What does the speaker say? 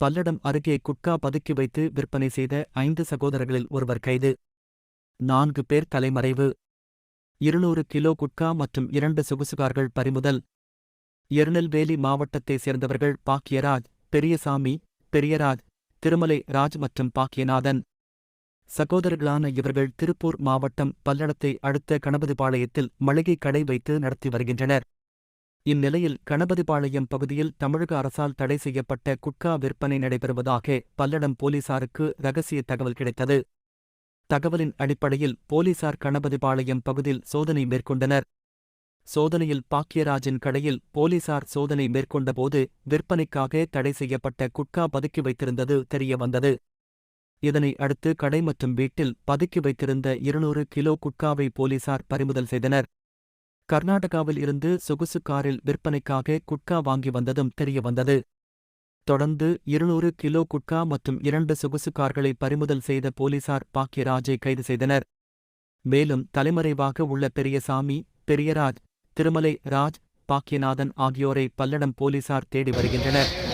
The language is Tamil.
பல்லடம் அருகே குட்கா பதுக்கி வைத்து விற்பனை செய்த ஐந்து சகோதரர்களில் ஒருவர் கைது. நான்கு பேர் தலைமறைவு. இருநூறு கிலோ குட்கா மற்றும் இரண்டு சொகுசுகார்கள் பறிமுதல். எருநெல்வேலி மாவட்டத்தைச் சேர்ந்தவர்கள் பாக்கியராஜ் பெரியசாமி பெரியராஜ் திருமலை ராஜ் மற்றும் பாக்கியநாதன். சகோதரர்களான இவர்கள் திருப்பூர் மாவட்டம் பல்லடத்தை அடுத்த கணபதிபாளையத்தில் மளிகை கடை வைத்து நடத்தி வருகின்றனர். இந்நிலையில் கணபதிபாளையம் பகுதியில் தமிழக அரசால் தடை செய்யப்பட்ட குட்கா விற்பனை நடைபெறுவதாக பல்லடம் போலீசாருக்கு ரகசிய தகவல் கிடைத்தது. தகவலின் அடிப்படையில் போலீசார் கணபதிபாளையம் பகுதியில் சோதனை மேற்கொண்டனர். சோதனையில் பாக்கியராஜின் கடையில் போலீசார் சோதனை மேற்கொண்டபோது விற்பனைக்காக தடை செய்யப்பட்ட குட்கா பதுக்கி வைத்திருந்தது தெரியவந்தது. இதனை அடுத்து கடை மற்றும் வீட்டில் பதுக்கி வைத்திருந்த இருநூறு கிலோ குட்காவை போலீசார் பறிமுதல் செய்தனர். கர்நாடகாவில் இருந்து சொகுசு காரில் விற்பனைக்காக குட்கா வாங்கி வந்ததும் தெரியவந்தது தொடர்ந்து இருநூறு கிலோ குட்கா மற்றும் இரண்டு சொகுசு கார்களை பறிமுதல் செய்த போலீசார் பாக்கியராஜை கைது செய்தனர். மேலும் தலைமறைவாக உள்ள பெரியசாமி பெரியராஜ் திருமலை ராஜ் பாக்கியநாதன் ஆகியோரை பல்லடம் போலீசார் தேடி வருகின்றனர்.